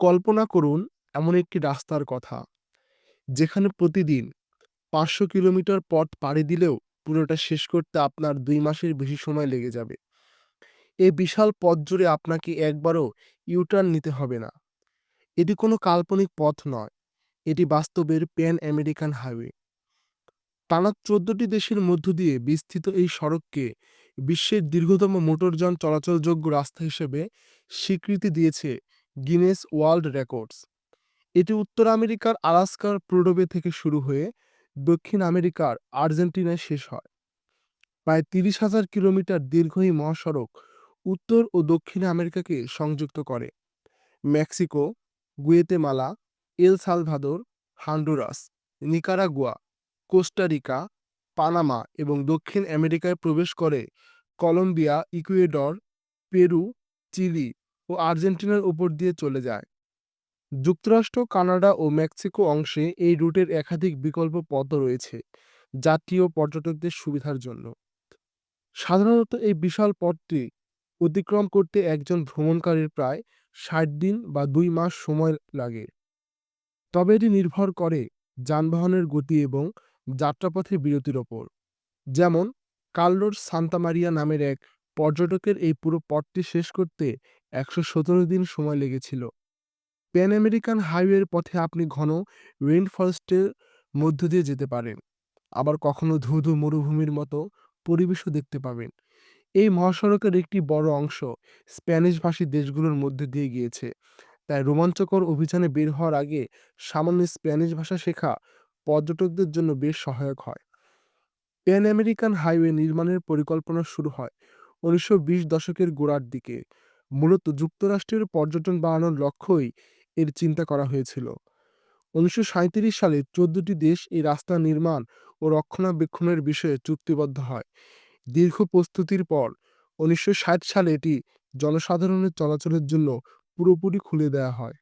কল্পনা করুন এমন একটি রাস্তার কথা, যেখানে প্রতিদিন ৫০০ কিলোমিটার পথ পাড়ি দিলেও পুরোটা শেষ করতে আপনার দুই মাসের বেশি সময় লেগে যাবে। এই বিশাল পথ জুড়ে আপনাকে একবারও ইউ-টার্ন নিতে হবে না। এটি কোনো কাল্পনিক পথ নয়, এটি বাস্তবের প্যান আমেরিকান হাইওয়ে। টানা ১৪টি দেশের মধ্য দিয়ে বিস্তৃত এই সড়ককে বিশ্বের দীর্ঘতম মোটরযান চলাচলযোগ্য রাস্তা হিসেবে স্বীকৃতি দিয়েছে গিনেস ওয়ার্ল্ড রেকর্ডস। এটি উত্তর আমেরিকার আলাস্কার প্রোডোবে থেকে শুরু হয়ে দক্ষিণ আমেরিকার আর্জেন্টিনায় শেষ হয়। প্রায় ৩০,০০০ কিলোমিটার দীর্ঘ এই মহাসড়ক উত্তর ও দক্ষিণ আমেরিকাকে সংযুক্ত করে। Mexico, Guatemala, El Salvador, Honduras, Nicaragua, Costa Rica Panama এবং দক্ষিণ আমেরিকায় প্রবেশ করে কলম্বিয়া, ইকুয়েডর, পেরু, চিলি ও আর্জেন্টিনার উপর দিয়ে চলে যায়। যুক্তরাষ্ট্র, কানাডা ও মেক্সিকো অংশে এই রুটের একাধিক বিকল্প পথ রয়েছে জাতীয় পর্যটকদের সুবিধার জন্য। সাধারণত এই বিশাল পথটি অতিক্রম করতে একজন ভ্রমণকারীর প্রায় ৬০ দিন বা দুই মাস সময় লাগে। তবে এটি নির্ভর করে যানবাহনের গতি এবং যাত্রাপথে বিরতির ওপর। যেমন কার্লোস সান্তামারিয়া নামের এক পর্যটকের এই পুরো পথটি শেষ করতে ১১৭ দিন সময় লেগেছিল। প্যান আমেরিকান হাইওয়ের পথে আপনি ঘন রেইনফরেস্টের মধ্য দিয়ে যেতে পারেন, আবার কখনো ধূ ধূ মরুভূমির মতো পরিবেশও দেখতে পাবেন। এই মহাসড়কের একটি বড় অংশ স্প্যানিশভাষী দেশগুলোর মধ্যে দিয়ে গিয়েছে, তাই রোমাঞ্চকর অভিযানে বের হওয়ার আগে সামান্য স্প্যানিশ ভাষা শেখা পর্যটকদের জন্য বেশ সহায়ক হয়। প্যান আমেরিকান হাইওয়ে নির্মাণের পরিকল্পনা শুরু হয় ১৯২০ দশকের গোড়ার দিকে। মূলত যুক্তরাষ্ট্রের পর্যটন বাড়ানোর লক্ষ্যই এর চিন্তা করা হয়েছিল। ১৯৩৭ সালে ১৪টি দেশ এই রাস্তা নির্মাণ ও রক্ষণাবেক্ষণের বিষয়ে চুক্তিবদ্ধ হয়। দীর্ঘ প্রস্তুতির পর ১৯৬০ সালে এটি জনসাধারণের চলাচলের জন্য পুরোপুরি খুলে দেওয়া হয়।